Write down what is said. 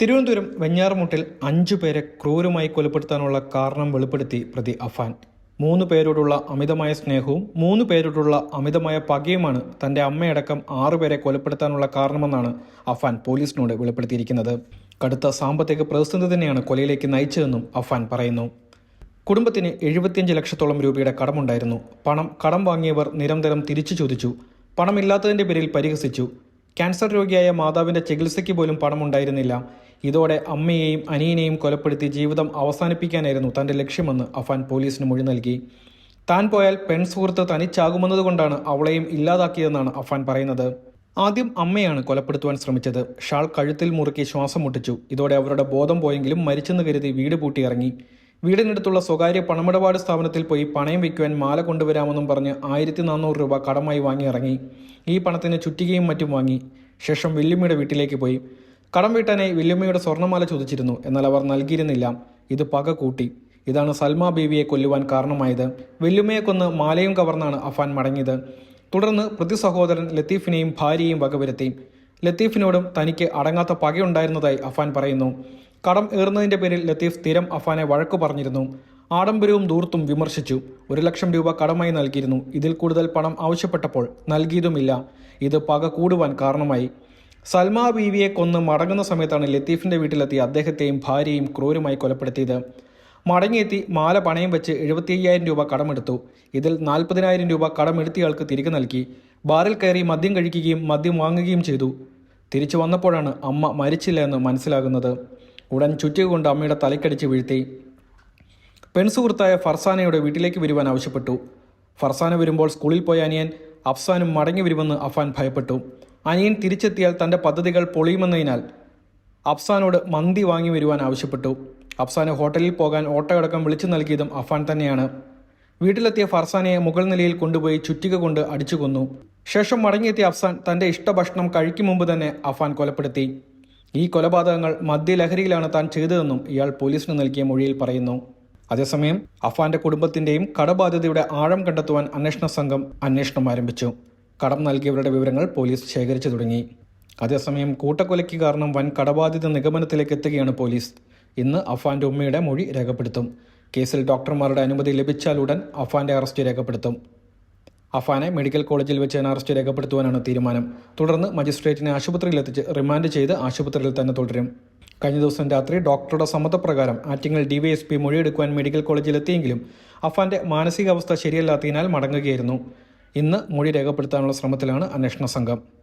തിരുവനന്തപുരം വെഞ്ഞാറമുട്ടിൽ അഞ്ചു പേരെ ക്രൂരമായി കൊലപ്പെടുത്താനുള്ള കാരണം വെളിപ്പെടുത്തി പ്രതി അഫാൻ. മൂന്ന് പേരോടുള്ള അമിതമായ സ്നേഹവും മൂന്ന് പേരോടുള്ള അമിതമായ പകയുമാണ് തന്റെ അമ്മയടക്കം ആറുപേരെ കൊലപ്പെടുത്താനുള്ള കാരണമെന്നാണ് അഫാൻ പോലീസിനോട് വെളിപ്പെടുത്തിയിരിക്കുന്നത്. കടുത്ത സാമ്പത്തിക പ്രതിസന്ധി തന്നെയാണ് കൊലയിലേക്ക് നയിച്ചതെന്നും അഫാൻ പറയുന്നു. കുടുംബത്തിന് എഴുപത്തിയഞ്ച് ലക്ഷത്തോളം രൂപയുടെ കടമുണ്ടായിരുന്നു. പണം കടം വാങ്ങിയവർ നിരന്തരം തിരിച്ചു ചോദിച്ചു. പണമില്ലാത്തതിന്റെ പേരിൽ പരിഹസിച്ചു. ക്യാൻസർ രോഗിയായ മാതാവിന്റെ ചികിത്സയ്ക്ക് പോലും പണമുണ്ടായിരുന്നില്ല. ഇതോടെ അമ്മയെയും അനിയനെയും കൊലപ്പെടുത്തി ജീവിതം അവസാനിപ്പിക്കാനായിരുന്നു തന്റെ ലക്ഷ്യമെന്ന് അഫാൻ പോലീസിന് മൊഴി നൽകി. താൻ പോയാൽ പെൺ സുഹൃത്ത് തനിച്ചാകുമെന്നതുകൊണ്ടാണ് അവളെയും ഇല്ലാതാക്കിയതെന്നാണ് അഫാൻ പറയുന്നത്. ആദ്യം അമ്മയാണ് കൊലപ്പെടുത്തുവാൻ ശ്രമിച്ചത്. ഷാൾ കഴുത്തിൽ മുറുക്കി ശ്വാസം മുട്ടിച്ചു. ഇതോടെ അവരുടെ ബോധം പോയെങ്കിലും മരിച്ചെന്ന് കരുതി വീട് പൂട്ടിയിറങ്ങി. വീടിനടുത്തുള്ള സ്വകാര്യ പണമിടപാട് സ്ഥാപനത്തിൽ പോയി പണയം വയ്ക്കുവാൻ മാല കൊണ്ടുവരാമെന്നും പറഞ്ഞ് ആയിരത്തി നാനൂറ് രൂപ കടമായി വാങ്ങി ഇറങ്ങി. ഈ പണത്തിന് ചുറ്റികയും മറ്റും വാങ്ങി. ശേഷം വല്യമ്മയുടെ വീട്ടിലേക്ക് പോയി. കടം വീട്ടാനായി വല്യമ്മയുടെ സ്വർണമാല ചോദിച്ചിരുന്നു. എന്നാൽ അവർ നൽകിയിരുന്നില്ല. ഇത് പക കൂട്ടി. ഇതാണ് സൽമ ബീവിയെ കൊല്ലുവാൻ കാരണമായത്. വല്യമ്മയെ കൊന്ന് മാലയും കവർന്നാണ് അഫാൻ മടങ്ങിയത്. തുടർന്ന് പ്രതി സഹോദരൻ ലത്തീഫിനെയും ഭാര്യയെയും വകവരുത്തി. ലത്തീഫിനോടും തനിക്ക് അടങ്ങാത്ത പകയുണ്ടായിരുന്നതായി അഫാൻ പറയുന്നു. കടം ഏറുന്നതിന്റെ പേരിൽ ലത്തീഫ് സ്ഥിരം അഫാനെ വഴക്കു പറഞ്ഞിരുന്നു. ആഡംബരവും ദൂർത്തും വിമർശിച്ചു. ഒരു ലക്ഷം രൂപ കടമായി നൽകിയിരുന്നു. ഇതിൽ കൂടുതൽ പണം ആവശ്യപ്പെട്ടപ്പോൾ നൽകിയതുമില്ല. ഇത് പക കൂടുവാൻ കാരണമായി. സൽമ ബീവിയെ കൊന്ന് മടങ്ങുന്ന സമയത്താണ് ലത്തീഫിന്റെ വീട്ടിലെത്തി അദ്ദേഹത്തെയും ഭാര്യയും ക്രൂരമായി കൊലപ്പെടുത്തിയത്. മടങ്ങിയെത്തി മാല പണയം വെച്ച് എഴുപത്തി അയ്യായിരം രൂപ കടമെടുത്തു. ഇതിൽ നാൽപ്പതിനായിരം രൂപ കടമെടുത്തയാൾക്ക് തിരികെ നൽകി. ബാറിൽ കയറി മദ്യം കഴിക്കുകയും മദ്യം വാങ്ങുകയും ചെയ്തു. തിരിച്ചു വന്നപ്പോഴാണ് അമ്മ മരിച്ചില്ല എന്ന് മനസ്സിലാകുന്നത്. ഉടൻ ചുറ്റിക കൊണ്ട് അമ്മയുടെ തലക്കടിച്ച് വീഴ്ത്തി. പെൺസുഹൃത്തായ ഫർസാനയുടെ വീട്ടിലേക്ക് വരുവാൻ ആവശ്യപ്പെട്ടു. ഫർസാന വരുമ്പോൾ സ്കൂളിൽ പോയ അനിയൻ അഫ്സാനും മടങ്ങി വരുമെന്ന് അഫാൻ ഭയപ്പെട്ടു. അനിയൻ തിരിച്ചെത്തിയാൽ തന്റെ പദ്ധതികൾ പൊളിയുമെന്നതിനാൽ അഫ്സാനോട് മന്തി വാങ്ങി വരുവാൻ ആവശ്യപ്പെട്ടു. അഫ്സാനെ ഹോട്ടലിൽ പോകാൻ ഓട്ടോയടക്കം വിളിച്ചു നൽകിയതും അഫാൻ തന്നെയാണ്. വീട്ടിലെത്തിയ ഫർസാനയെ മുകൾ നിലയിൽ കൊണ്ടുപോയി ചുറ്റിക കൊണ്ട് അടിച്ചു കൊന്നു. ശേഷം മടങ്ങിയെത്തിയ അഫ്സാൻ തന്റെ ഇഷ്ടഭക്ഷണം കഴിക്കും മുമ്പ് തന്നെ അഫാൻ കൊലപ്പെടുത്തി. ഈ കൊലപാതകങ്ങൾ മദ്യലഹരിയിലാണ് താൻ ചെയ്തതെന്നും ഇയാൾ പോലീസിന് നൽകിയ മൊഴിയിൽ പറയുന്നു. അതേസമയം അഫാന്റെ കുടുംബത്തിന്റെയും കടബാധ്യതയുടെ ആഴം കണ്ടെത്തുവാൻ അന്വേഷണ സംഘം അന്വേഷണം ആരംഭിച്ചു. കടം നൽകിയവരുടെ വിവരങ്ങൾ പോലീസ് ശേഖരിച്ചു തുടങ്ങി. അതേസമയം കൂട്ടക്കൊലയ്ക്ക് കാരണം വൻ കടബാധിത നിഗമനത്തിലേക്ക് എത്തുകയാണ് പോലീസ്. ഇന്ന് അഫാന്റെ ഉമ്മയുടെ മൊഴി രേഖപ്പെടുത്തും. കേസിൽ ഡോക്ടർമാരുടെ അനുമതി ലഭിച്ചാലുടൻ അഫാന്റെ അറസ്റ്റ് രേഖപ്പെടുത്തും. അഫാനെ മെഡിക്കൽ കോളേജിൽ വെച്ച് അറസ്റ്റ് രേഖപ്പെടുത്തുവാനാണ് തീരുമാനം. തുടർന്ന് മജിസ്ട്രേറ്റിനെ ആശുപത്രിയിലെത്തിച്ച് റിമാൻഡ് ചെയ്ത് ആശുപത്രിയിൽ തന്നെ തുടരും. കഴിഞ്ഞ ദിവസം രാത്രി ഡോക്ടറുടെ സമ്മതപ്രകാരം ആറ്റിങ്ങൽ ഡിവൈഎസ്പി മൊഴിയെടുക്കുവാൻ മെഡിക്കൽ കോളേജിൽ എത്തിയെങ്കിലും അഫാന്റെ മാനസികാവസ്ഥ ശരിയല്ലാത്തതിനാൽ മടങ്ങുകയായിരുന്നു. ഇന്ന് മൊഴി രേഖപ്പെടുത്താനുള്ള ശ്രമത്തിലാണ് അന്വേഷണ സംഘം.